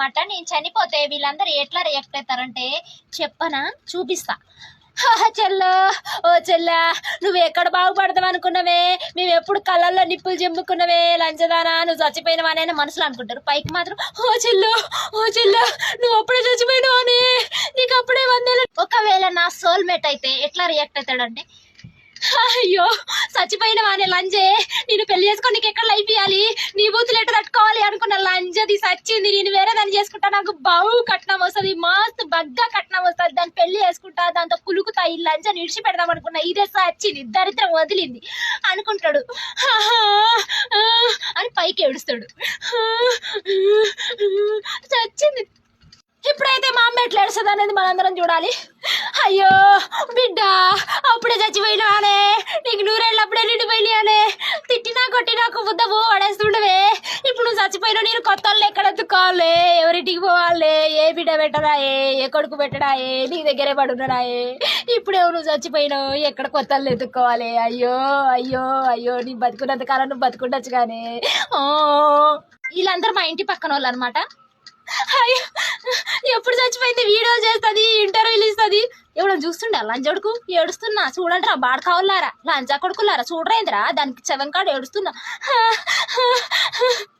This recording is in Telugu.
అనమాట నేను చనిపోతే వీళ్ళందరూ ఎట్లా రియాక్ట్ అవుతారంటే చెప్పనా? చూపిస్తా. హాహా చెల్లో. ఓ చెల్ల నువ్వు ఎక్కడ బాగుపడదాం అనుకున్నావే? మేము ఎప్పుడు కళ్ళల్లో నిప్పులు చెంపుకున్నవే? లంచదానా నువ్వు చచ్చిపోయినవానే అని మనసులో అనుకుంటారు. పైకి మాత్రం ఓ చెల్లు ఓ చెల్లా నువ్వు అప్పుడే చచ్చిపోయినావని నీకు అప్పుడే వందేలు ఒకవేళ నా సోల్మేట్ అయితే ఎట్లా రియాక్ట్ అవుతాడంటే అయ్యో చచ్చిపోయిన వానే లంజే? నేను పెళ్ళి చేసుకొని నీకు ఎక్కడ లైఫ్ ఇవ్వాలి నీ బూతులు ఎట్లా తట్టుకోవాలి సచ్చింది నేను వేరే దాన్ని చేసుకుంటా నాకు బావు కట్నం వస్తుంది మస్తు బగ్గా కట్నం వస్తుంది దాన్ని పెళ్ళి చేసుకుంటా దాంతో కులుకుతా ఈ లంజని ఇడిచి పెడదాం అనుకున్నా ఇదే సచ్చింది దరిద్రం వదిలింది. అనుకుంటాడు అని పైకి ఏడుస్తాడు. చచ్చింది ఇప్పుడైతే మా అమ్మ ఎట్లా ఏడుస్తుంది అనేది మనందరం చూడాలి. అయ్యో బిడ్డ అప్పుడే చచ్చిపోయినానే నీకు నూరేళ్ళప్పుడే నిండిపోయినానే తిట్టినా కొట్టినా బుద్ధ పో పడేస్తుండవే చచ్చిపోయినా నేను కొత్త వాళ్ళు ఎక్కడ ఎత్తుకోవాలి? ఎవరింటికి పోవాలి? ఏ బిడ్డ పెట్టడాయే ఏ? కొడుకు పెట్టడాయే నీ దగ్గరే పడున్నాడాయే ఇప్పుడు ఎవరు చచ్చిపోయినావు. ఎక్కడ కొత్త వాళ్ళు అయ్యో అయ్యో అయ్యో నీ బతుకున్నంత కాలం నువ్వు బతుకుండొచ్చు కానీ. ఓ వీళ్ళందరూ మా ఇంటి పక్కన వాళ్ళు అనమాట అయ్యో ఎప్పుడు చచ్చిపోయింది? వీడియో చేస్తుంది ఇంటర్వ్యూలు ఇస్తుంది. ఎవడో చూస్తుండే? కొడుకు ఏడుస్తున్నా. చూడండి రా బాడ కావాలారా లంచా కొడుకులారా చూడరేంద్రా దానికి చెవంకాడు ఏడుస్తున్నా.